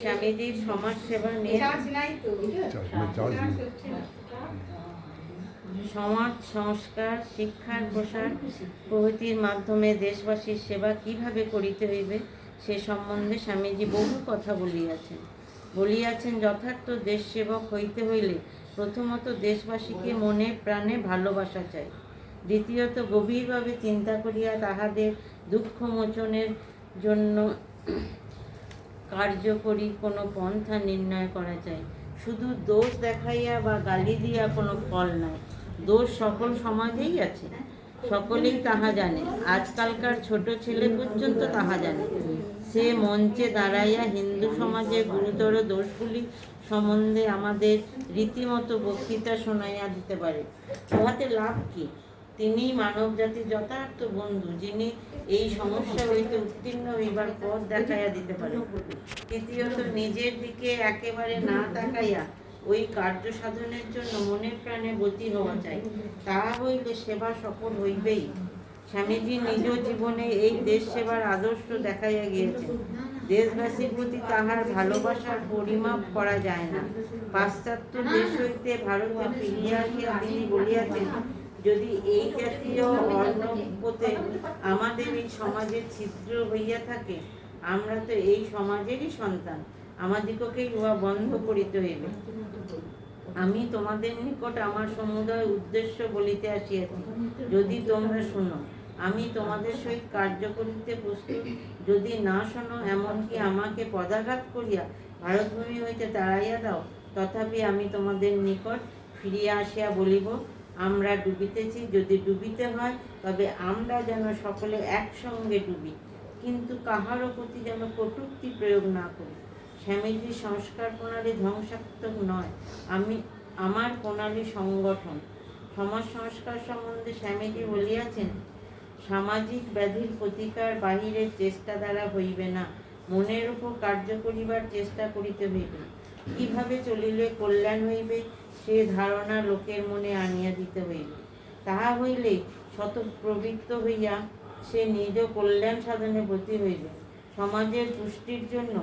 স্বামীজির সমাজ সেবা নিয়ে সমাজ সংস্কার শিক্ষার প্রসার প্রভৃতির মাধ্যমে দেশবাসীর সেবা কীভাবে করিতে হইবে সে সম্বন্ধে স্বামীজি বহু কথা বলিয়াছেন। বলিয়াছেন যথার্থ দেশ সেবক হইতে হইলে প্রথমত দেশবাসীকে মনে প্রাণে ভালোবাসা চাই। দ্বিতীয়ত গভীরভাবে চিন্তা করিয়া তাহাদের দুঃখ মোচনের জন্য কার্যকরী কোনো পন্থা নির্ণয় করা যায়। শুধু দোষ দেখাইয়া বা গালি দিয়া কোনো ফল নাই। দোষ সকল সমাজেই আছে। সকলেই তাহা জানে। আজকালকার ছোট ছেলে পর্যন্ত তাহা জানে। সে মঞ্চে দাঁড়াইয়া হিন্দু সমাজের গুরুতর দোষগুলি সম্বন্ধে আমাদের রীতিমতো বক্তৃতা শোনাইয়া দিতে পারে। উহাতে লাভ কি? তিনি মানব জাতির যথার্থ বন্ধু, যিনি এই সমস্যা হইতে উত্তীর্ণ হইবার পথ দেখাইয়া দিতে পারেন। তৃতীয়ত, নিজের দিকে একেবারে না তাকাইয়া ওই কার্য সাধনের জন্য মনে প্রাণে গতি হওয়া চাই। তাহা হইলে সেবা সফল হইবেই। স্বামীজি নিজ জীবনে এই দেশ সেবার আদর্শ দেখাইয়া গিয়েছেন। দেশবাসীর প্রতি তাহার ভালোবাসার পরিমাপ করা যায় না। পাশ্চাত্য দেশ হইতে ভারতে ফিরিয়া আসিয়া তিনি বলিয়াছেন যদি এই জাতীয় অর্ণবতে আমাদের এই সমাজের ছিদ্র হইয়া থাকে আমরা তো এই সমাজেরই সন্তান আমাদিগকেই উহা বন্ধ করিতে হইবে। আমি তোমাদের নিকট আমার সমুদয় উদ্দেশ্য বলিতে আসিয়াছি যদি তোমরা শোনো আমি তোমাদের সহিত কার্য করিতে প্রস্তুত যদি না শোনো এমনকি আমাকে পদাঘাত করিয়া ভারতভূমি হইতে তাড়াইয়া দাও তথাপি আমি তোমাদের নিকট ফিরিয়া আসিয়া বলিব আমরা ডুবিতেছি, যদি ডুবিতে হয়, তবে আমরা যেন সকলে একসঙ্গে ডুবি। কিন্তু কাহারও প্রতি যেন কটূক্তি প্রয়োগ না করি। স্বামীজির সংস্কার প্রণালী ধ্বংসাত্মক নয়। আমি, আমার প্রণালী সংগঠন। সমাজ সংস্কার সম্বন্ধে স্বামীজি বলিয়াছেন, সামাজিক ব্যাধির প্রতিকার বাহিরের চেষ্টা দ্বারা হইবে না। মনের উপর কার্য করিবার চেষ্টা করিতে হইবে কীভাবে চলিলে কল্যাণ হইবে, সে ধারণা লোকের মনে আনিয়া দিতে হইবে। তাহা হইলে শত প্রবৃত্ত হইয়া সে নিজ কল্যাণ সাধনে ব্রতী হইবে। সমাজের পুষ্টির জন্য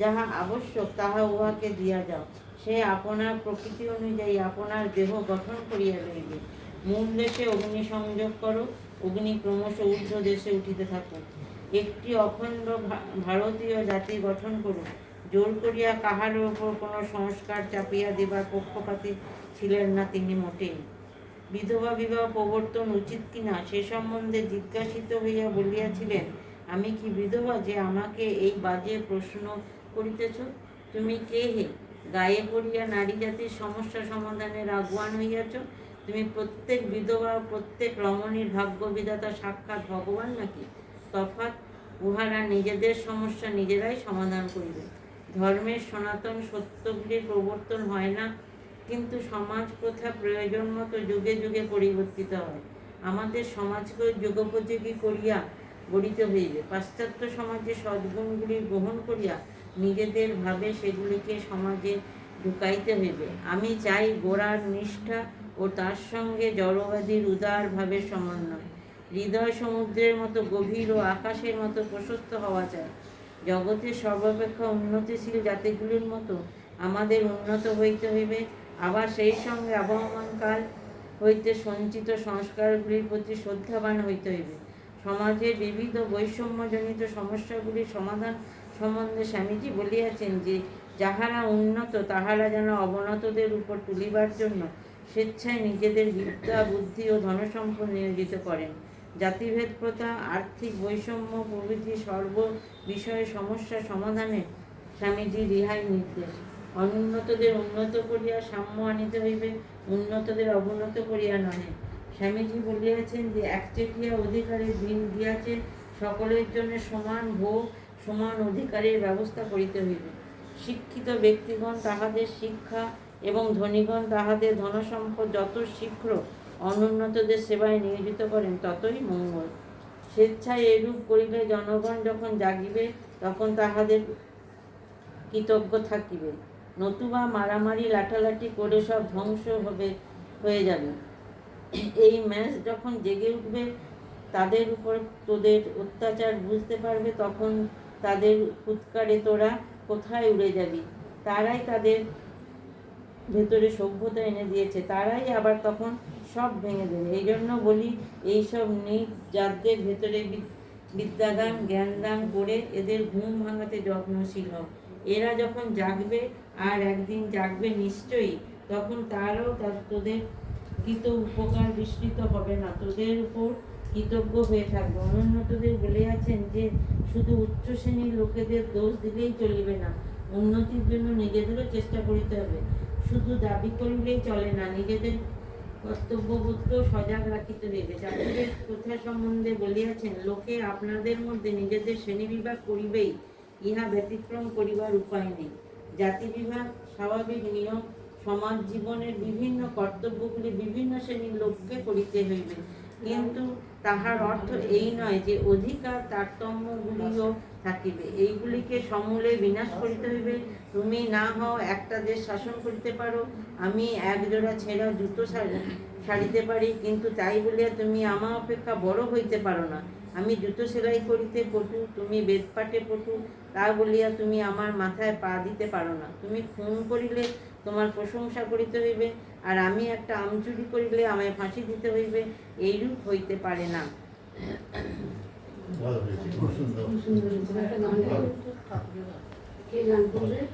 যাহা আবশ্যক, তাহা উহাকে দিয়া যাও। সে আপনার প্রকৃতি অনুযায়ী আপনার দেহ গঠন করিয়া লইবে। মূল দেশে অগ্নি সংযোগ করো, অগ্নি ক্রমশ ঊর্ধ্ব দেশে উঠিতে থাকো একটি অখণ্ড ভারতীয় জাতি গঠন করুক। জোর করিয়া কাহার ওপর কোনো সংস্কার চাপিয়া দিবার পক্ষপাতী ছিলেন না তিনি মোটেই। বিধবা বিবাহ প্রবর্তন উচিত কিনা সে সম্বন্ধে জিজ্ঞাসিত হইয়া বলিয়াছিলেন, আমি কি বিধবা যে আমাকে এই বাজে প্রশ্ন করিতেছ? তুমি কে হে? গায়ে পড়িয়া নারী জাতির সমস্যা সমাধানের আগুয়ান হইয়াছ? তুমি প্রত্যেক বিধবা প্রত্যেক রমণীর ভাগ্য বিধাতা সাক্ষাৎ ভগবান নাকি? তফাৎ, উহারা নিজেদের সমস্যা নিজেরাই সমাধান করিবে। ধর্মের সনাতন সত্যগুলির প্রবর্তন হয় না, কিন্তু সমাজ প্রথা প্রয়োজন মতো যুগে যুগে পরিবর্তিত হয়। আমাদের সমাজকে যুগোপযোগী করিয়া গড়িতে হইবে। পাশ্চাত্য সমাজে সদ্গুণগুলি গ্রহণ করিয়া নিজেদের ভাবে সেগুলিকে সমাজে ঢুকাইতে হইবে। আমি চাই গোড়ার নিষ্ঠা ও তার সঙ্গে জড়বাদীর উদারভাবে সমন্বয়। হৃদয় সমুদ্রের মতো গভীর ও আকাশের মতো প্রশস্ত হওয়া চাই। জগতের সর্বাপেক্ষা উন্নতিশীল জাতিগুলির মতো আমাদের উন্নত হইতে হইবে। আবার সেই সঙ্গে আবহমান কাল হইতে সঞ্চিত সংস্কারগুলির প্রতি শ্রদ্ধাবান হইতে হইবে। সমাজের বিবিধ বৈষম্যজনিত সমস্যাগুলির সমাধান সম্বন্ধে স্বামীজি বলিয়াছেন যে, যাহারা উন্নত, তাহারা যেন অবনতদের উপর তুলিবার জন্য স্বেচ্ছায় নিজেদের বিদ্যা, বুদ্ধি ও ধনসম্পদ নিয়োজিত করেন। জাতিভেদ প্রথা, আর্থিক বৈষম্য প্রভৃতি সর্ব বিষয়ে সমস্যা সমাধানে স্বামীজি রিহাই নির্দেশ। অনুন্নতদের উন্নত করিয়া সাম্য আনিতে হইবে, উন্নতদের অবনত করিয়া নহে। স্বামীজি বলিয়াছেন যে, একচেটিয়া অধিকারের দিন দিয়াছে সকলের জন্য সমান ভোগ, সমান অধিকারের ব্যবস্থা করিতে হইবে। শিক্ষিত ব্যক্তিগণ তাহাদের শিক্ষা এবং ধনীগণ তাহাদের ধনসম্পদ যত শীঘ্র অনুন্নতদের সেবায় নিয়োজিত করেন, ততই মঙ্গল। স্বেচ্ছায় এরূপ করিলে জনগণ যখন জাগিবে, তখন তাহাদের কৃতজ্ঞ থাকিবে। নতুবা মারামারি, লাঠালাঠি করে সব ধ্বংস হবে, হয়ে যাবে। এই ম্যাচ যখন জেগে উঠবে, তাদের উপর তোদের অত্যাচার বুঝতে পারবে, তখন তাদের ফুৎকারে তোরা কোথায় উড়ে যাবি? তারাই তাদের ভেতরে সভ্যতা এনে দিয়েছে। তারাই আবার তখন সব ভেঙে দেবে। এই জন্য বলি, এইসব নিট যাদের ভেতরে বিদ্যাদান, জ্ঞানদান করে এদের ঘুম ভাঙাতে যত্নশীল হও। এরা যখন জাগবে, আর একদিন জাগবে নিশ্চয়ই, তখন তারও তার, তোদের কৃত উপকার বিস্তৃত হবে না। তোদের উপর কৃতজ্ঞ হয়ে থাকবে। অনন্য তোদের বলে আছেন যে, শুধু উচ্চ শ্রেণির লোকেদের দোষ দিলেই চলিবে না। উন্নতির জন্য নিজেদেরও চেষ্টা করিতে হবে। শুধু দাবি করিলেই চলে না, নিজেদের কর্তব্যবোধকেও সজাগ রাখিতে হইবে জাতিভেদ প্রথা সম্বন্ধে বলিয়াছেন, লোকে আপনাদের মধ্যে নিজেদের শ্রেণীবিভাগ করিবেই, ইহা ব্যতিক্রম করিবার উপায় নেই। জাতি বিভাগ স্বাভাবিক নিয়ম, সমাজ জীবনের বিভিন্ন কর্তব্যগুলি বিভিন্ন শ্রেণির লোককে করিতে হইবে। কিন্তু তাহার অর্থ এই নয় যে অধিকার তারতম্যগুলিও থাকিবে। এইগুলিকে সমূলে বিনাশ করিতে হইবে। তুমি না হও একটা দেশ শাসন করিতে পারো। আমি একজোড়া ছেঁড়া জুতো সারি- সারিতে পারি, কিন্তু তাই বলিয়া তুমি আমার অপেক্ষা বড় হইতে পারো না। আমি জুতো সেলাই করিতে পটু তুমি বেদপাটে পটু তা বলিয়া তুমি আমার মাথায় পা দিতে পারো না। তুমি খুন করিলে তোমার প্রশংসা করিতে হইবে আর আমি একটা আমচুরি করিলে আমায় ফাঁসি দিতে হইবে এইরূপ হইতে পারে না।